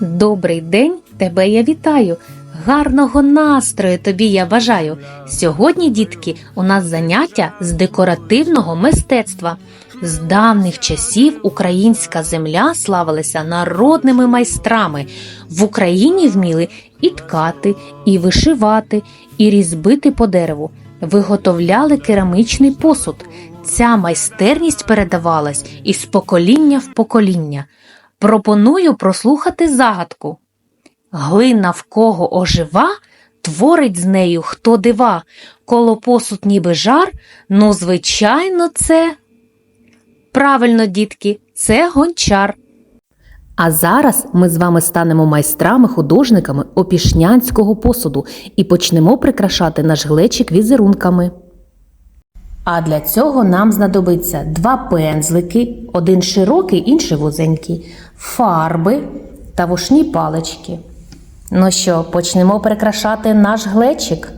Добрий день, тебе я вітаю. Гарного настрою тобі я бажаю. Сьогодні, дітки, у нас заняття з декоративного мистецтва. З давніх часів українська земля славилася народними майстрами. В Україні вміли і ткати, і вишивати, і різбити по дереву. Виготовляли керамічний посуд. Ця майстерність передавалась із покоління в покоління. Пропоную прослухати загадку. Глина в кого ожива, творить з нею хто дива, коло посуд ніби жар, ну, звичайно, це. Правильно, дітки, це гончар. А зараз ми з вами станемо майстрами-художниками опішнянського посуду і почнемо прикрашати наш глечик візерунками. А для цього нам знадобиться два пензлики, один широкий, інший вузенький, фарби та вушні палички. Ну що, почнемо прикрашати наш глечик?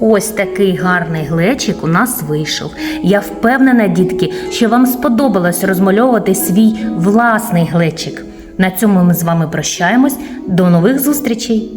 Ось такий гарний глечик у нас вийшов. Я впевнена, дітки, що вам сподобалось розмальовувати свій власний глечик. На цьому ми з вами прощаємось. До нових зустрічей!